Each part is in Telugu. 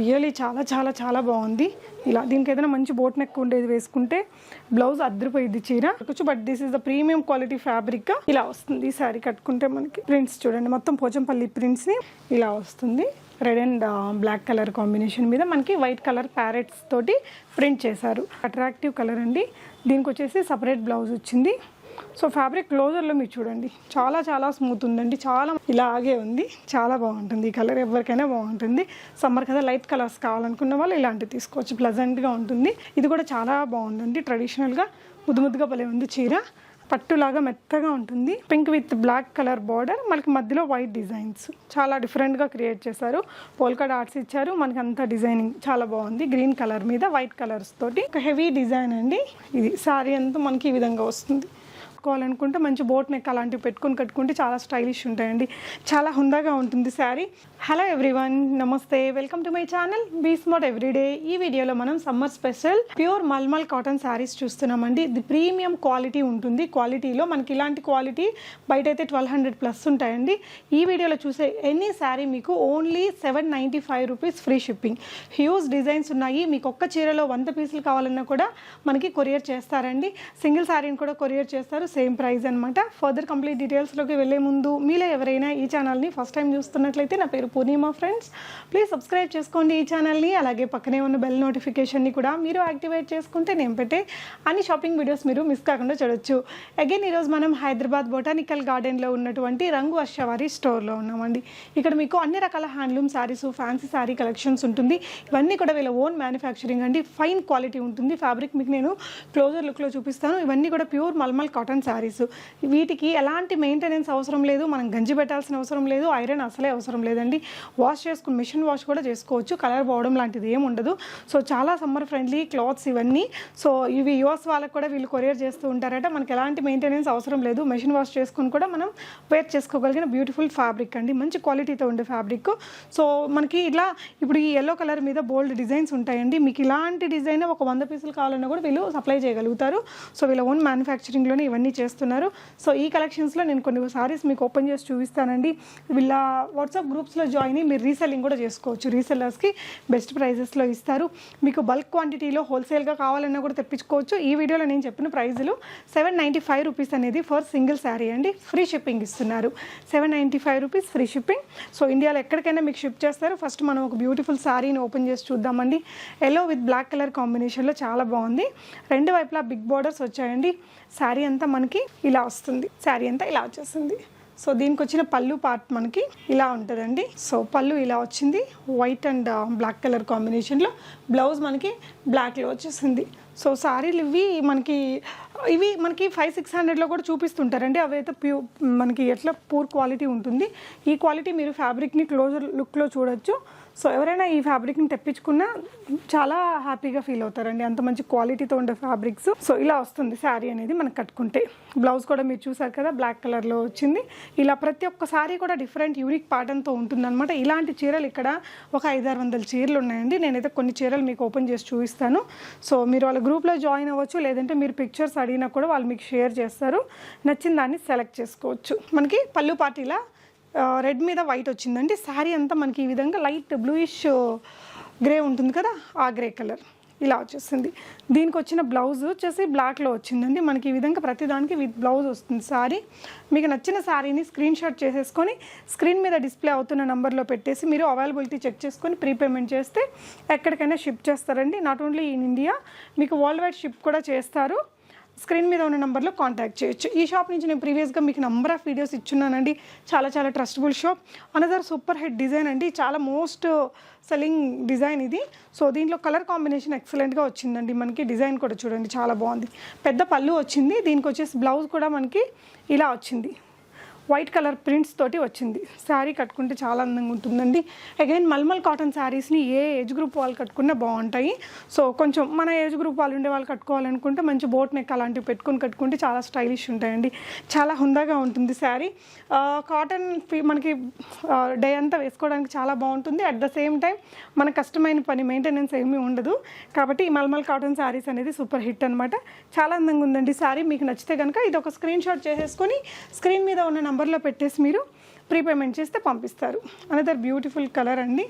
రియలీ చాలా చాలా చాలా బాగుంది. ఇలా దీనికి ఏదైనా మంచి బోట్ నెక్ ఉండేది వేసుకుంటే బ్లౌజ్ అద్దరిపోయింది చీర. But this is the premium quality fabric ఇలా వస్తుంది ఈ శారీ కట్టుకుంటే మనకి. ప్రింట్స్ చూడండి మొత్తం పోచంపల్లి ప్రింట్స్ని ఇలా వస్తుంది. Red and black colour combination మీద మనకి వైట్ కలర్ ప్యారెట్స్ తోటి ప్రింట్ చేశారు. అట్రాక్టివ్ కలర్ అండి. దీనికి వచ్చేసి సపరేట్ బ్లౌజ్ వచ్చింది. సో ఫ్యాబ్రిక్ క్లోజర్లో మీరు చూడండి. చాలా చాలా స్మూత్ ఉందండి. చాలా ఇలాగే ఉంది. చాలా బాగుంటుంది. ఈ కలర్ ఎవరికైనా బాగుంటుంది. సమ్మర్ కదా లైట్ కలర్స్ కావాలనుకున్న వాళ్ళు ఇలాంటివి తీసుకోవచ్చు. ప్లజెంట్గా ఉంటుంది. ఇది కూడా చాలా బాగుందండి. ట్రెడిషనల్గా ముద్దు ముద్దుగా భలే ఉంది చీర. పట్టులాగా మెత్తగా ఉంటుంది. Pink with black colour border. మనకి మధ్యలో వైట్ డిజైన్స్. చాలా డిఫరెంట్గా క్రియేట్ చేశారు. పోల్కా డాట్స్ ఇచ్చారు. మనకి అంతా డిజైనింగ్ చాలా బాగుంది. గ్రీన్ కలర్ మీద వైట్ కలర్స్ తోటి. ఒక హెవీ డిజైన్ అండి. ఇది సారీ అంతా మనకి ఈ విధంగా వస్తుంది. కట్టుకోవాలనుకుంటే మంచి బోట్ నెక్ అలాంటివి పెట్టుకొని కట్టుకుంటే చాలా స్టైలిష్ ఉంటాయండి. చాలా హుందాగా ఉంటుంది శారీ. హలో ఎవ్రీవన్ నమస్తే. Welcome to my channel be smart everyday ఈ వీడియోలో మనం summer special pure mulmul cotton saris చూస్తున్నామండి. ఇది ప్రీమియం క్వాలిటీ ఉంటుంది. క్వాలిటీలో మనకి ఇలాంటి క్వాలిటీ బయట అయితే ట్వెల్వ్ హండ్రెడ్ ప్లస్ ఉంటాయండి. ఈ వీడియోలో చూసే ఎనీ శారీ మీకు only seven ninety five rupees free shipping. Huge designs ఉన్నాయి. మీకు ఒక్క చీరలో వంద పీసులు కావాలన్నా కూడా మనకి కొరియర్ చేస్తారండి. సింగిల్ శారీని కూడా కొరియర్ చేస్తారు. సేమ్ ప్రైస్ అనమాట ఫర్దర్ కంప్లీట్ డీటెయిల్స్లోకి వెళ్ళే ముందు మీలో ఎవరైనా ఈ ఛానల్ని ఫస్ట్ టైం చూస్తున్నట్లయితే నా పేరు పూర్ణిమ ఫ్రెండ్స్ ప్లీజ్ సబ్స్క్రైబ్ చేసుకోండి ఈ ఛానల్ని అలాగే పక్కనే ఉన్న బెల్ నోటిఫికేషన్ని కూడా మీరు యాక్టివేట్ చేసుకుంటే నేను పెట్టే అన్ని షాపింగ్ వీడియోస్ మీరు మిస్ కాకుండా చూడొచ్చు. అగైన్ ఈరోజు మనం హైదరాబాద్ బొటానికల్ గార్డెన్లో ఉన్నటువంటి రంగు అశ్వవారి స్టోర్లో ఉన్నామండి. ఇక్కడ మీకు అన్ని రకాల handloom saris fancy sari collections ఉంటుంది. ఇవన్నీ కూడా వీళ్ళ ఓన్ మ్యానుఫ్యాక్చరింగ్ అండి. ఫైన్ క్వాలిటీ ఉంటుంది. ఫ్యాబ్రిక్ మీకు నేను క్లోజర్ లుక్లో చూపిస్తాను. ఇవన్నీ కూడా ప్యూర్ మల్మల్ కాటన్ శారీస్ వీటికి ఎలాంటి మెయింటెనెన్స్ అవసరం లేదు. మనం గంజి పెట్టాల్సిన అవసరం లేదు. ఐరన్ అసలే అవసరం లేదండి. వాష్ చేసుకుని మిషన్ వాష్ కూడా చేసుకోవచ్చు. కలర్ పోవడం లాంటిది ఏమి ఉండదు. సో చాలా సమ్మర్ ఫ్రెండ్లీ క్లాత్స్ ఇవన్నీ. సో ఇవి యుఎస్ వాళ్ళకి కూడా వీళ్ళు కొరియర్ చేస్తూ ఉంటారట. మనకి ఎలాంటి మెయింటెనెన్స్ అవసరం లేదు. మెషిన్ వాష్ చేసుకుని కూడా మనం వేర్ చేసుకోగలిగిన బ్యూటిఫుల్ ఫ్యాబ్రిక్ అండి. మంచి క్వాలిటీతో ఉండే ఫ్యాబ్రిక్ సో మనకి ఇలా ఇప్పుడు ఈ ఎల్లో కలర్ మీద బోల్డ్ డిజైన్స్ ఉంటాయండి. మీకు ఇలాంటి డిజైన్ ఒక వంద పీసులు కావాలన్నా కూడా వీళ్ళు సప్లై చేయగలుగుతారు. సో వీళ్ళ ఓన్ మ్యానుఫ్యాక్చరింగ్లోనే ఇవన్నీ చేస్తున్నారు. సో ఈ కలెక్షన్స్లో నేను కొన్ని సారీస్ మీకు ఓపెన్ చేసి చూపిస్తానండి. వీళ్ళ వాట్సాప్ గ్రూప్స్లో జాయిన్ అయ్యి మీరు రీసెల్లింగ్ కూడా చేసుకోవచ్చు. రీసెల్లర్స్కి బెస్ట్ ప్రైజెస్లో ఇస్తారు. మీకు బల్క్ క్వాంటిటీలో హోల్సేల్గా కావాలన్నా కూడా తెప్పించుకోవచ్చు. ఈ వీడియోలో నేను చెప్పిన ప్రైజులు సెవెన్ నైంటీ ఫైవ్ రూపీస్ అనేది ఫర్ సింగిల్ శారీ అండి. ఫ్రీ షిప్పింగ్ ఇస్తున్నారు. Seven ninety five rupees free shipping so ఇండియాలో ఎక్కడికైనా మీకు షిప్ చేస్తారు. ఫస్ట్ మనం ఒక బ్యూటిఫుల్ శారీని ఓపెన్ చేసి చూద్దామండి. ఎల్లో విత్ బ్లాక్ కలర్ కాంబినేషన్లో చాలా బాగుంది. రెండు వైపులా బిగ్ బార్డర్స్ వచ్చాయండి. శారీ అంతా మనకి ఇలా వస్తుంది. శారీ అంతా ఇలా వచ్చేసింది సో దీనికి వచ్చిన పళ్ళు పార్ట్ మనకి ఇలా ఉంటుందండి. సో పళ్ళు ఇలా వచ్చింది. వైట్ అండ్ బ్లాక్ కలర్ కాంబినేషన్లో బ్లౌజ్ మనకి బ్లాక్లో వచ్చేసింది. సో శారీలు ఇవి మనకి ఇవి మనకి ఫైవ్ సిక్స్ హండ్రెడ్లో కూడా చూపిస్తుంటారండి. అవి అయితే ప్యూ మనకి ఎట్లా పూర్ క్వాలిటీ ఉంటుంది. ఈ క్వాలిటీ మీరు ఫ్యాబ్రిక్ని క్లోజర్ లుక్లో చూడొచ్చు. సో ఎవరైనా ఈ ఫ్యాబ్రిక్ని తెప్పించుకున్నా చాలా హ్యాపీగా ఫీల్ అవుతారండి. అంత మంచి క్వాలిటీతో ఉండే ఫ్యాబ్రిక్స్. సో ఇలా వస్తుంది శారీ అనేది మనం కట్టుకుంటే. బ్లౌజ్ కూడా మీరు చూసారు కదా బ్లాక్ కలర్లో వచ్చింది. ఇలా ప్రతి ఒక్క శారీ కూడా డిఫరెంట్ యూనిక్ ప్యాటర్న్తో ఉంటుందన్నమాట. ఇలాంటి చీరలు ఇక్కడ ఒక ఐదారు వందల చీరలు ఉన్నాయండి. నేనైతే కొన్ని చీరలు మీకు ఓపెన్ చేసి చూపిస్తాను. సో మీరు వాళ్ళ గ్రూప్లో జాయిన్ అవ్వచ్చు. లేదంటే మీరు పిక్చర్స్ అడిగినా కూడా వాళ్ళు మీకు షేర్ చేస్తారు. నచ్చిన దాన్ని సెలెక్ట్ చేసుకోవచ్చు. మనకి పళ్ళు పార్టీలా రెడ్ మీద వైట్ వచ్చిందండి శారీ అంతా మనకి ఈ విధంగా లైట్ బ్లూయిష్ గ్రే ఉంటుంది కదా ఆ గ్రే కలర్ ఇలా వచ్చేసింది. దీనికి వచ్చిన బ్లౌజ్ వచ్చేసి బ్లాక్లో వచ్చిందండి. మనకి ఈ విధంగా ప్రతిదానికి విత్ బ్లౌజ్ వస్తుంది శారీ. మీకు నచ్చిన శారీని స్క్రీన్ షాట్ చేసేసుకొని స్క్రీన్ మీద డిస్ప్లే అవుతున్న నెంబర్లో పెట్టేసి మీరు అవైలబిలిటీ చెక్ చేసుకొని ప్రీపేమెంట్ చేస్తే ఎక్కడికైనా షిప్ చేస్తారండి. నాట్ ఓన్లీ ఇన్ ఇండియా మీకు వరల్డ్ వైడ్ షిప్ కూడా చేస్తారు. స్క్రీన్ మీద ఉన్న నెంబర్లో కాంటాక్ట్ చేయొచ్చు. ఈ షాప్ నుంచి నేను ప్రీవియస్గా మీకు నెంబర్ ఆఫ్ వీడియోస్ ఇచ్చున్నానండి. చాలా చాలా trustable shop. Another super hit design అండి. చాలా మోస్ట్ సెల్లింగ్ డిజైన్ ఇది. సో దీంట్లో కలర్ కాంబినేషన్ ఎక్సలెంట్గా వచ్చిందండి. మనకి డిజైన్ కూడా చూడండి చాలా బాగుంది. పెద్ద పళ్ళు వచ్చింది. దీనికి వచ్చేసి బ్లౌజ్ కూడా మనకి ఇలా వచ్చింది. వైట్ కలర్ ప్రింట్స్ తోటి వచ్చింది. శారీ కట్టుకుంటే చాలా అందంగా ఉంటుందండి. అగైన్ మల్మల్ కాటన్ శారీస్ని ఏ ఏజ్ గ్రూప్ వాళ్ళు కట్టుకున్నా బాగుంటాయి. సో కొంచెం మన ఏజ్ గ్రూప్ వాళ్ళు ఉండే వాళ్ళు కట్టుకోవాలనుకుంటే మంచి బోట్ నెక్ అలాంటివి పెట్టుకొని కట్టుకుంటే చాలా స్టైలిష్ ఉంటాయండి. చాలా హుందాగా ఉంటుంది శారీ. కాటన్ మనకి డే అంతా వేసుకోవడానికి చాలా బాగుంటుంది. అట్ ద సేమ్ టైం మన కష్టమైన పని మెయింటెనెన్స్ ఏమీ ఉండదు. కాబట్టి ఈ మల్మల్ కాటన్ శారీస్ అనేది సూపర్ హిట్ అనమాట చాలా అందంగా ఉందండి శారీ. మీకు నచ్చితే కనుక ఇది ఒక స్క్రీన్ షాట్ చేసేసుకొని స్క్రీన్ మీద ఉన్న నంబర్లో పెట్టేసి మీరు ప్రీపేమెంట్ చేస్తే పంపిస్తారు. అనదర్ బ్యూటిఫుల్ కలర్ అండి.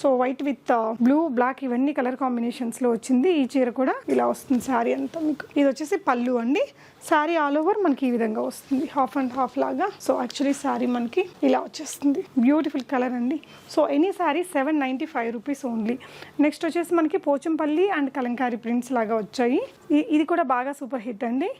So white with blue black ఇవన్నీ కలర్ కాంబినేషన్స్లో వచ్చింది. ఈ చీర కూడా ఇలా వస్తుంది శారీ అంతా మీకు. ఇది వచ్చేసి పళ్ళు అండి. శారీ ఆల్ ఓవర్ మనకి ఈ విధంగా వస్తుంది. హాఫ్ అండ్ హాఫ్ లాగా. సో యాక్చువల్లీ శారీ మనకి ఇలా వచ్చేస్తుంది. బ్యూటిఫుల్ కలర్ అండి. So any sari seven ninety five rupees only next వచ్చేసి మనకి పోచంపల్లి అండ్ కలంకారీ ప్రింట్స్ లాగా వచ్చాయి. ఇది కూడా బాగా సూపర్ హిట్ అండి.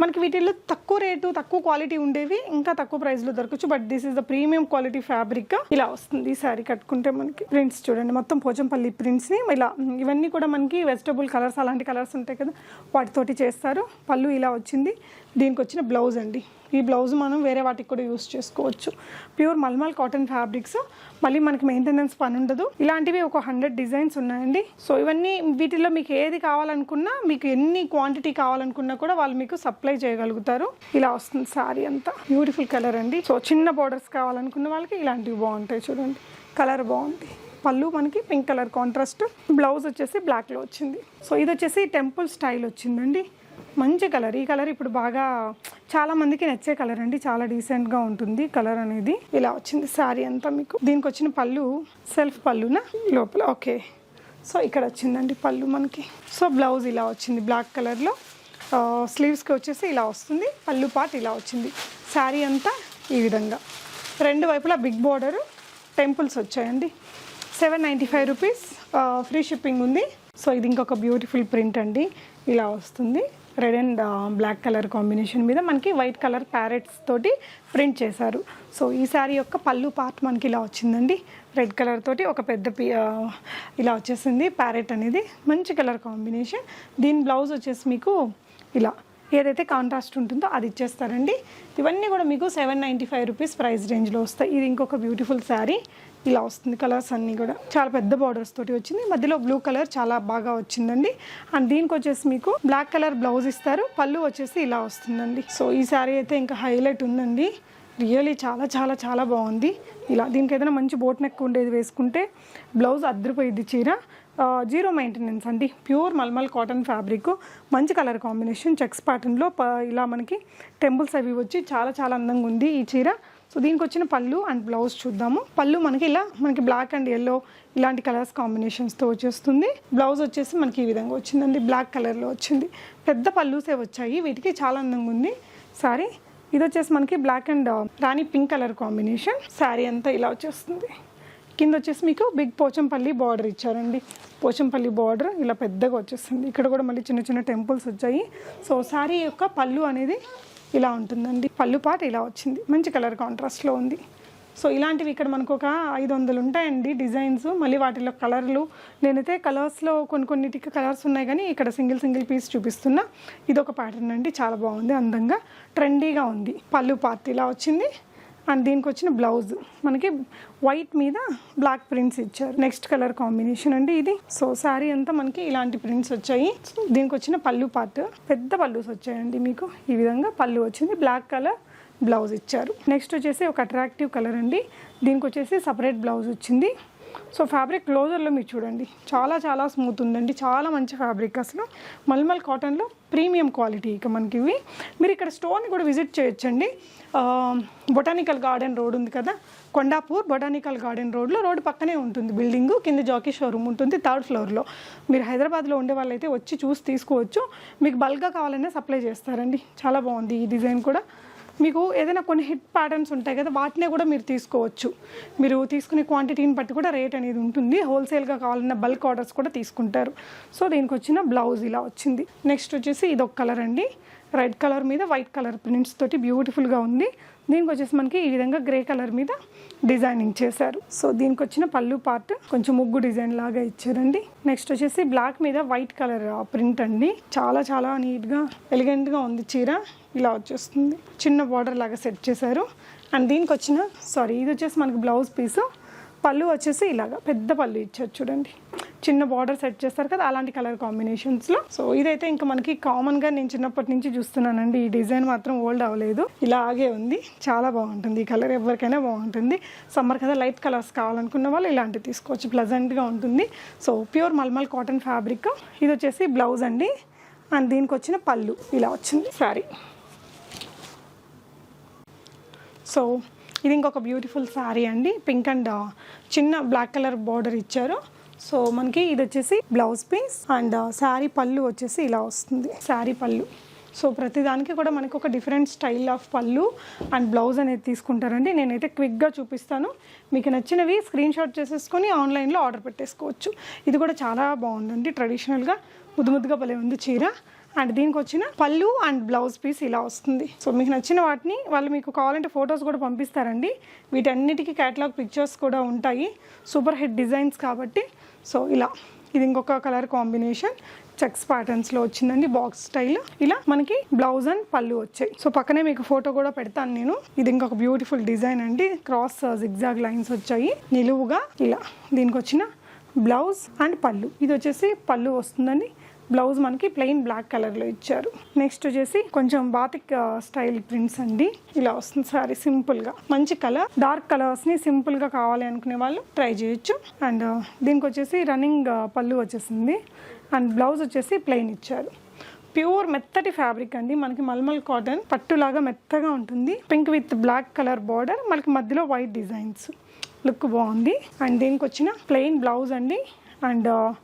మనకి వీటిల్లో తక్కువ రేటు తక్కువ క్వాలిటీ ఉండేవి ఇంకా తక్కువ ప్రైస్లో దొరకచ్చు. But this is the premium quality fabric ఇలా వస్తుంది ఈ శారీ కట్టుకుంటే మనకి. ప్రింట్స్ చూడండి మొత్తం పోచంపల్లి ప్రింట్స్ని ఇలా ఇవన్నీ కూడా మనకి వెజిటబుల్ కలర్స్ అలాంటి కలర్స్ ఉంటాయి కదా వాటితోటి చేస్తారు. పళ్ళు ఇలా వచ్చింది. దీనికి వచ్చిన బ్లౌజ్ అండి. ఈ బ్లౌజ్ మనం వేరే వాటికి కూడా యూస్ చేసుకోవచ్చు. Pure mulmul cotton fabrics. మళ్ళీ మనకి మెయింటెనెన్స్ పని ఉండదు. ఇలాంటివి ఒక హండ్రెడ్ డిజైన్స్ ఉన్నాయండి. సో ఇవన్నీ వీటిలో మీకు ఏది కావాలనుకున్నా మీకు ఎన్ని క్వాంటిటీ కావాలనుకున్నా కూడా వాళ్ళు మీకు సప్లై చేయగలుగుతారు. ఇలా వస్తుంది సారీ అంతా. బ్యూటిఫుల్ కలర్ అండి. సో చిన్న బోర్డర్స్ కావాలనుకున్న వాళ్ళకి ఇలాంటివి బాగుంటాయి చూడండి. కలర్ బాగుంది. పళ్ళు మనకి పింక్ కలర్ కాంట్రాస్ట్ బ్లౌజ్ వచ్చేసి బ్లాక్లో వచ్చింది. సో ఇది వచ్చేసి టెంపుల్ స్టైల్ వచ్చిందండి. మంచి కలర్. ఈ కలర్ ఇప్పుడు బాగా చాలా మందికి నచ్చే కలర్ అండి. చాలా డీసెంట్గా ఉంటుంది కలర్ అనేది. ఇలా వచ్చింది శారీ అంతా మీకు. దీనికి వచ్చిన పళ్ళు సెల్ఫ్ పళ్ళునా? లోపల. ఓకే. సో ఇక్కడ వచ్చిందండి పళ్ళు మనకి. సో బ్లౌజ్ ఇలా వచ్చింది బ్లాక్ కలర్లో. స్లీవ్స్కి వచ్చేసి ఇలా వస్తుంది. పళ్ళు పాట్ ఇలా వచ్చింది. శారీ అంతా ఈ విధంగా. రెండు వైపులా బిగ్ బోర్డరు టెంపుల్స్ వచ్చాయండి. Seven ninety five rupees. Free shipping ఉంది. సో ఇది ఇంకొక బ్యూటిఫుల్ ప్రింట్ అండి. ఇలా వస్తుంది. Red and black colour combination మీద మనకి వైట్ కలర్ ప్యారెట్స్ తోటి ప్రింట్ చేశారు. సో ఈ శారీ యొక్క పళ్ళు పార్ట్ మనకి ఇలా వచ్చిందండి. రెడ్ కలర్ తోటి ఒక పెద్ద ఇలా వచ్చేసింది ప్యారెట్ అనేది. మంచి కలర్ కాంబినేషన్. దీని బ్లౌజ్ వచ్చేసి మీకు ఇలా ఏదైతే కాంట్రాస్ట్ ఉంటుందో అది ఇచ్చేస్తారండి. ఇవన్నీ కూడా మీకు seven ninety five rupees price రేంజ్లో వస్తాయి. ఇది ఇంకొక బ్యూటిఫుల్ శారీ ఇలా వస్తుంది కలర్స్ అన్నీ కూడా. చాలా పెద్ద బార్డర్స్ తోటి వచ్చింది. మధ్యలో బ్లూ కలర్ చాలా బాగా వచ్చిందండి. అండ్ దీనికి వచ్చేసి మీకు బ్లాక్ కలర్ బ్లౌజ్ ఇస్తారు. పళ్ళు వచ్చేసి ఇలా వస్తుందండి. సో ఈ శారీ అయితే ఇంకా హైలైట్ ఉందండి. రియలీ చాలా చాలా చాలా బాగుంది. ఇలా దీనికి ఏదైనా మంచి బోట్ నెక్ ఉండేది వేసుకుంటే బ్లౌజ్ అద్దరిపోయింది చీర. జీరో మెయింటెనెన్స్ అండి. Pure mulmul cotton fabric. మంచి కలర్ కాంబినేషన్. చెక్స్ ప్యాటర్న్లో ప ఇలా మనకి టెంపుల్స్ అవి వచ్చి చాలా చాలా అందంగా ఉంది ఈ చీర. సో దీనికి వచ్చిన పళ్ళు అండ్ బ్లౌజ్ చూద్దాము. పళ్ళు మనకి ఇలా మనకి బ్లాక్ అండ్ ఎల్లో ఇలాంటి కలర్స్ కాంబినేషన్స్తో వచ్చేస్తుంది. బ్లౌజ్ వచ్చేసి మనకి ఈ విధంగా వచ్చిందండి. బ్లాక్ కలర్లో వచ్చింది. పెద్ద పళ్ళుసే వచ్చాయి. వీటికి చాలా అందంగా ఉంది. సారీ ఇది వచ్చేసి మనకి black and uh, Rani pink colour combination sari అంతా ఇలా వచ్చేస్తుంది. కింద వచ్చేసి మీకు బిగ్ పోచంపల్లి బార్డర్ ఇచ్చారండి. పోచంపల్లి బార్డర్ ఇలా పెద్దగా వచ్చేస్తుంది ఇక్కడ కూడా మళ్ళీ చిన్న చిన్న టెంపుల్స్ వచ్చాయి. సో శారీ యొక్క పళ్ళు అనేది ఇలా ఉంటుందండి. పళ్ళు పాట ఇలా వచ్చింది. మంచి కలర్ కాంట్రాస్ట్లో ఉంది. సో ఇలాంటివి ఇక్కడ మనకు ఒక ఐదు వందలు ఉంటాయండి డిజైన్స్. మళ్ళీ వాటిలో కలర్లు నేనైతే కలర్స్లో కొన్ని కొన్నిటికి కలర్స్ ఉన్నాయి కానీ ఇక్కడ సింగిల్ సింగిల్ పీస్ చూపిస్తున్నా. ఇది ఒక ప్యాటర్న్ అండి. చాలా బాగుంది. అందంగా ట్రెండీగా ఉంది. పళ్ళు పార్ట్ ఇలా వచ్చింది. అండ్ దీనికి వచ్చిన బ్లౌజ్. మనకి వైట్ మీద బ్లాక్ ప్రింట్స్ ఇచ్చారు. నెక్స్ట్ కలర్ కాంబినేషన్ అండి ఇది. సో శారీ అంతా మనకి ఇలాంటి ప్రింట్స్ వచ్చాయి. దీనికి వచ్చిన పళ్ళు పార్ట్. పెద్ద పళ్ళుస్ వచ్చాయండి మీకు. ఈ విధంగా పళ్ళు వచ్చింది. బ్లాక్ కలర్ బ్లౌజ్ ఇచ్చారు. నెక్స్ట్ వచ్చేసి ఒక అట్రాక్టివ్ కలర్ అండి. దీనికి వచ్చేసి సపరేట్ బ్లౌజ్ వచ్చింది. సో ఫ్యాబ్రిక్ క్లోజర్లో మీరు చూడండి. చాలా చాలా స్మూత్ ఉందండి. చాలా మంచి ఫ్యాబ్రిక్ అసలు. మల్మల్ కాటన్లో ప్రీమియం క్వాలిటీ ఇక మనకి ఇవి మీరు ఇక్కడ స్టోర్ని కూడా విజిట్ చేయొచ్చండి. బొటానికల్ గార్డెన్ రోడ్ ఉంది కదా. కొండాపూర్ బొటానికల్ గార్డెన్ రోడ్లో రోడ్ పక్కనే ఉంటుంది బిల్డింగ్ కింద జాకీ షోరూమ్ ఉంటుంది థర్డ్ ఫ్లోర్లో మీరు హైదరాబాద్లో ఉండే వాళ్ళైతే వచ్చి చూసి తీసుకోవచ్చు. మీకు బల్క్గా కావాలనే సప్లై చేస్తారండి. చాలా బాగుంది ఈ డిజైన్ కూడా. మీకు ఏదైనా కొన్ని హిట్ ప్యాటర్న్స్ ఉంటాయి కదా వాటినే కూడా మీరు తీసుకోవచ్చు. మీరు తీసుకునే క్వాంటిటీని బట్టి కూడా రేట్ అనేది ఉంటుంది. హోల్సేల్గా కావాలన్న బల్క్ ఆర్డర్స్ కూడా తీసుకుంటారు. సో దీనికి వచ్చిన బ్లౌజ్ ఇలా వచ్చింది. నెక్స్ట్ వచ్చేసి ఇది ఒక కలర్ అండి. రెడ్ కలర్ మీద వైట్ కలర్ ప్రింట్స్ తోటి బ్యూటిఫుల్గా ఉంది. దీనికి వచ్చేసి మనకి ఈ విధంగా గ్రే కలర్ మీద డిజైనింగ్ చేశారు. సో దీనికి వచ్చిన పళ్ళు పార్ట్ కొంచెం ముగ్గు డిజైన్ లాగా ఇచ్చారండి. నెక్స్ట్ వచ్చేసి బ్లాక్ మీద వైట్ కలర్ ప్రింట్ అండి. చాలా చాలా నీట్గా ఎలిగెంట్గా ఉంది చీర. ఇలా వచ్చేస్తుంది. చిన్న బార్డర్ లాగా సెట్ చేశారు. అండ్ దీనికి వచ్చిన సారీ ఇది వచ్చేసి మనకి బ్లౌజ్ పీసు. పళ్ళు వచ్చేసి ఇలాగా పెద్ద పళ్ళు ఇచ్చారు చూడండి. చిన్న బార్డర్ సెట్ చేస్తారు కదా అలాంటి కలర్ కాంబినేషన్స్లో సో ఇదైతే ఇంకా మనకి కామన్గా నేను చిన్నప్పటి నుంచి చూస్తున్నానండి. ఈ డిజైన్ మాత్రం ఓల్డ్ అవ్వలేదు. ఇలాగే ఉంది. చాలా బాగుంటుంది. ఈ కలర్ ఎవరికైనా బాగుంటుంది. సమ్మర్ కదా లైట్ కలర్స్ కావాలనుకున్న వాళ్ళు ఇలాంటివి తీసుకోవచ్చు. ప్లజెంట్గా ఉంటుంది. So pure mulmul cotton fabric ఇది వచ్చేసి బ్లౌజ్ అండి. అండ్ దీనికి వచ్చిన పళ్ళు. ఇలా వచ్చింది. శారీ సో ఇది ఇంకొక బ్యూటిఫుల్ శారీ అండి పింక్ అండ్ uh, చిన్న బ్లాక్ కలర్ బార్డర్ ఇచ్చారు. సో మనకి ఇది వచ్చేసి బ్లౌజ్ పీస్ అండ్ శారీ పళ్ళు వచ్చేసి ఇలా వస్తుంది. శారీ పళ్ళు. సో ప్రతిదానికి కూడా మనకు ఒక డిఫరెంట్ స్టైల్ ఆఫ్ పళ్ళు అండ్ బ్లౌజ్ అనేది తీసుకుంటారండి. నేనైతే క్విక్గా చూపిస్తాను. మీకు నచ్చినవి స్క్రీన్ షాట్ చేసేసుకొని ఆన్లైన్లో ఆర్డర్ పెట్టేసుకోవచ్చు. ఇది కూడా చాలా బాగుందండి. ట్రెడిషనల్గా ముద్దు ముద్దుగా భలే ఉంది చీర. అండ్ దీనికి వచ్చిన పళ్ళు అండ్ బ్లౌజ్ పీస్ ఇలా వస్తుంది. సో మీకు నచ్చిన వాటిని వాళ్ళు మీకు కావాలంటే ఫొటోస్ కూడా పంపిస్తారండి. వీటన్నిటికీ క్యాటలాగ్ పిక్చర్స్ కూడా ఉంటాయి. సూపర్ హిట్ డిజైన్స్ కాబట్టి. సో ఇలా. ఇది ఇంకొక కలర్ కాంబినేషన్ చెక్స్ ప్యాటర్న్స్లో వచ్చిందండి బాక్స్ స్టైల్ ఇలా మనకి బ్లౌజ్ అండ్ పళ్ళు వచ్చాయి. సో పక్కనే మీకు ఫోటో కూడా పెడతాను నేను. ఇది ఇంకొక బ్యూటిఫుల్ డిజైన్ అండి. క్రాస్ జిగ్జాగ్ లైన్స్ వచ్చాయి. నిలువుగా ఇలా. దీనికి వచ్చిన బ్లౌజ్ అండ్ పళ్ళు. ఇది వచ్చేసి పళ్ళు వస్తుందండి. బ్లౌజ్ మనకి ప్లెయిన్ బ్లాక్ కలర్లో ఇచ్చారు. నెక్స్ట్ వచ్చేసి కొంచెం బాతిక్ స్టైల్ ప్రింట్స్ అండి. ఇలా వస్తుంది సారీ సింపుల్గా. మంచి కలర్ డార్క్ కలర్స్ని సింపుల్గా కావాలి అనుకునే వాళ్ళు ట్రై చేయొచ్చు. అండ్ దీనికి వచ్చేసి రన్నింగ్ పళ్ళు వచ్చేసింది. అండ్ బ్లౌజ్ వచ్చేసి ప్లెయిన్ ఇచ్చారు. ప్యూర్ మెత్తటి ఫ్యాబ్రిక్ అండి. మనకి మల్మల్ కాటన్ పట్టులాగా మెత్తగా ఉంటుంది. Pink with black colour border మనకి మధ్యలో వైట్ డిజైన్స్. లుక్ బాగుంది. అండ్ దీనికి వచ్చిన ప్లెయిన్ బ్లౌజ్ అండి. అండ్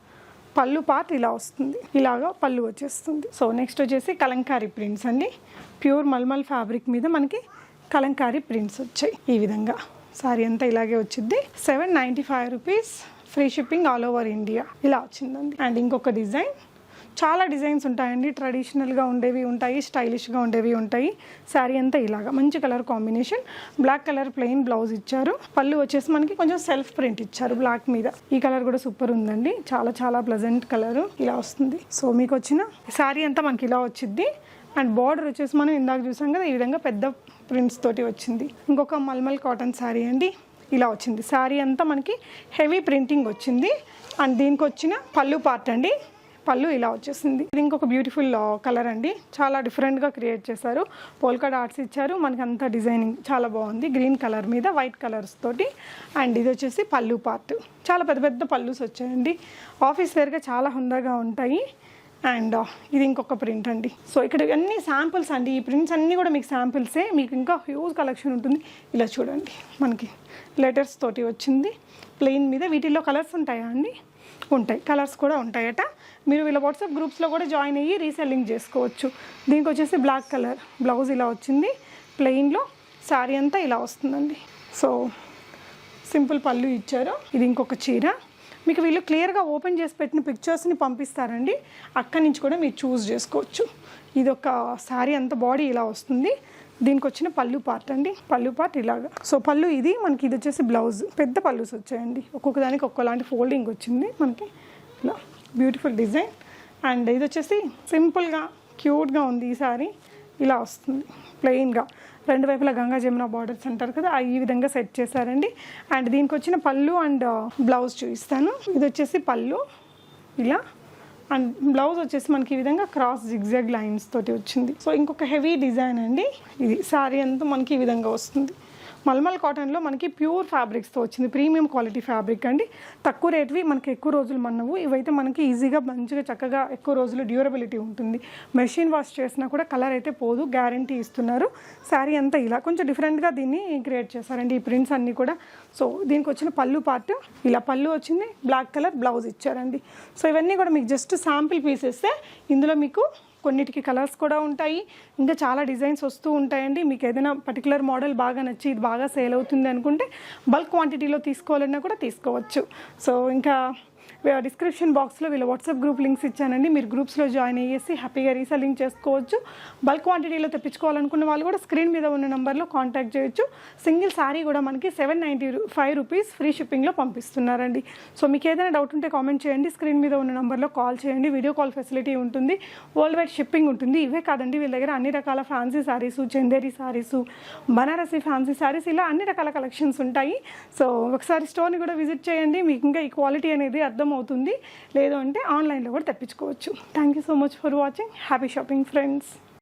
పళ్ళు పార్ట్ ఇలా వస్తుంది. ఇలాగా పళ్ళు వచ్చేస్తుంది. సో నెక్స్ట్ వచ్చేసి కలంకారీ ప్రింట్స్ అండి. ప్యూర్ మల్మల్ ఫ్యాబ్రిక్ మీద మనకి కలంకారీ ప్రింట్స్ వచ్చాయి ఈ విధంగా. సారీ అంతా ఇలాగే వచ్చింది. Seven ninety five rupees free shipping all over India ఇలా వచ్చిందండి. అండ్ ఇంకొక డిజైన్ చాలా డిజైన్స్ ఉంటాయండి. ట్రెడిషనల్గా ఉండేవి ఉంటాయి స్టైలిష్గా ఉండేవి ఉంటాయి. శారీ అంతా ఇలాగా మంచి colour combination. Black colour plain blouse ఇచ్చారు. పళ్ళు వచ్చేసి మనకి కొంచెం సెల్ఫ్ ప్రింట్ ఇచ్చారు బ్లాక్ మీద. ఈ కలర్ కూడా సూపర్ ఉందండి. చాలా చాలా ప్లెజెంట్ కలర్. ఇలా వస్తుంది. సో మీకు వచ్చిన శారీ అంతా మనకి ఇలా వచ్చింది అండ్ బార్డర్ వచ్చేసి మనం ఇందాక చూసాం కదా ఈ విధంగా పెద్ద ప్రింట్స్ తోటి వచ్చింది. ఇంకొక మల్మల్ కాటన్ శారీ అండి. ఇలా వచ్చింది. శారీ అంతా మనకి హెవీ ప్రింటింగ్ వచ్చింది. అండ్ దీనికి వచ్చిన పళ్ళు పార్ట్ అండి. పళ్ళు ఇలా వచ్చేసింది. ఇది ఇంకొక బ్యూటిఫుల్ కలర్ అండి. చాలా డిఫరెంట్గా క్రియేట్ చేశారు. పోల్కా డాట్స్ ఇచ్చారు. మనకి అంత డిజైనింగ్ చాలా బాగుంది. గ్రీన్ కలర్ మీద వైట్ కలర్స్ తోటి. అండ్ ఇది వచ్చేసి పళ్ళు పార్ట్ చాలా పెద్ద పెద్ద పళ్ళుస్ వచ్చాయండి. ఆఫీస్ వేర్గా చాలా హుందాగా ఉంటాయి. అండ్ ఇది ఇంకొక ప్రింట్ అండి. సో ఇక్కడ అన్ని శాంపిల్స్ అండి. ఈ ప్రింట్స్ అన్నీ కూడా మీకు శాంపిల్సే మీకు ఇంకా హ్యూజ్ కలెక్షన్ ఉంటుంది. ఇలా చూడండి. మనకి లెటర్స్ తోటి వచ్చింది. ప్లెయిన్ మీద. వీటిల్లో కలర్స్ ఉంటాయా అండి? ఉంటాయి. కలర్స్ కూడా ఉంటాయట. మీరు వీళ్ళ వాట్సాప్ గ్రూప్స్లో కూడా జాయిన్ అయ్యి రీసెల్లింగ్ చేసుకోవచ్చు. దీనికి వచ్చేసి బ్లాక్ కలర్ బ్లౌజ్ ఇలా వచ్చింది. ప్లెయిన్లో శారీ అంతా ఇలా వస్తుందండి. సో సింపుల్ పళ్ళు ఇచ్చారు. ఇది ఇంకొక చీర. మీకు వీళ్ళు క్లియర్గా ఓపెన్ చేసి పెట్టిన పిక్చర్స్ని పంపిస్తారండి. అక్కడి నుంచి కూడా మీరు చూస్ చేసుకోవచ్చు. ఇది ఒక శారీ అంత బాడీ ఇలా వస్తుంది. దీనికి వచ్చిన పళ్ళు పార్ట్ అండి. పళ్ళు పార్ట్ ఇలాగా. సో పళ్ళు ఇది మనకి ఇది వచ్చేసి బ్లౌజ్. పెద్ద పళ్ళుస్ వచ్చాయండి. ఒక్కొక్క దానికి ఒక్కొలాంటి ఫోల్డింగ్ వచ్చింది మనకి. ఇలా బ్యూటిఫుల్ డిజైన్. అండ్ ఇది వచ్చేసి సింపుల్గా క్యూట్గా ఉంది ఈ సారీ. ఇలా వస్తుంది. ప్లెయిన్గా. రెండు వైపులా గంగా జమున బార్డర్స్ అంటారు కదా ఈ విధంగా సెట్ చేశారండి. అండ్ దీనికి వచ్చిన పళ్ళు అండ్ బ్లౌజ్ చూపిస్తాను. ఇది వచ్చేసి పళ్ళు. ఇలా అండ్ బ్లౌజ్ వచ్చేసి మనకి ఈ విధంగా క్రాస్ జిగ్జాగ్ లైన్స్ తోటి వచ్చింది. సో ఇంకొక హెవీ డిజైన్ అండి. ఇది శారీ అంతా మనకి ఈ విధంగా వస్తుంది. మల్మల్ కాటన్లో మనకి ప్యూర్ ఫ్యాబ్రిక్స్తో వచ్చింది. ప్రీమియం క్వాలిటీ ఫ్యాబ్రిక్ అండి. తక్కువ రేట్వి మనకి ఎక్కువ రోజులు మన్నవు ఇవైతే మనకి ఈజీగా మంచిగా చక్కగా ఎక్కువ రోజులు డ్యూరబిలిటీ ఉంటుంది. మెషిన్ వాష్ చేసినా కూడా కలర్ అయితే పోదు గ్యారంటీ ఇస్తున్నారు. శారీ అంతా ఇలా కొంచెం డిఫరెంట్గా దీన్ని క్రియేట్ చేశారండి ఈ ప్రింట్స్ అన్నీ కూడా. సో దీనికి వచ్చిన పళ్ళు పార్ట్ ఇలా పళ్ళు వచ్చింది బ్లాక్ కలర్ బ్లౌజ్ ఇచ్చారండి. సో ఇవన్నీ కూడా మీకు జస్ట్ శాంపిల్ పీసెస్ ఇందులో మీకు కొన్నిటికి కలర్స్ కూడా ఉంటాయి. ఇంకా చాలా డిజైన్స్ వస్తూ ఉంటాయండి. మీకు ఏదైనా పర్టికులర్ మోడల్ బాగా నచ్చి ఇది బాగా సేల్ అవుతుంది అనుకుంటే బల్క్ క్వాంటిటీలో తీసుకోవాలన్నా కూడా తీసుకోవచ్చు. సో ఇంకా డిస్క్రిప్షన్ బాక్స్లో వీళ్ళ వాట్సాప్ గ్రూప్ లింక్స్ ఇచ్చానండి. మీరు గ్రూప్స్లో జాయిన్ అయ్యేసి హ్యాపీగా రీసెల్లింగ్ చేసుకోవచ్చు. బల్క్ క్వాంటిటీలో తెప్పించుకోవాలనుకున్న వాళ్ళు కూడా స్క్రీన్ మీద ఉన్న నెంబర్లో కాంటాక్ట్ చేయొచ్చు. సింగిల్ శారీ కూడా మనకి seven ninety five rupees free షిప్పింగ్లో పంపిస్తున్నారండి. సో మీకు ఏదైనా డౌట్ ఉంటే కామెంట్ చేయండి. స్క్రీన్ మీద ఉన్న నెంబర్లో కాల్ చేయండి. వీడియో కాల్ ఫెసిలిటీ ఉంటుంది. వరల్డ్ వైడ్ షిప్పింగ్ ఉంటుంది. ఇవే కాదండి వీళ్ళ దగ్గర అన్ని రకాల ఫ్యాన్సీ శారీస్ చందేరి శారీస్ బనారసి ఫ్యాన్సీ శారీస్ ఇలా అన్ని రకాల కలెక్షన్స్ ఉంటాయి. సో ఒకసారి స్టోర్ని కూడా విజిట్ చేయండి. మీకు ఇంకా ఈ క్వాలిటీ అనేది అర్థం అవుతుంది లేదు అంటే ఆన్లైన్లో కూడా తెప్పించుకోవచ్చు. Thank you so much for watching happy shopping friends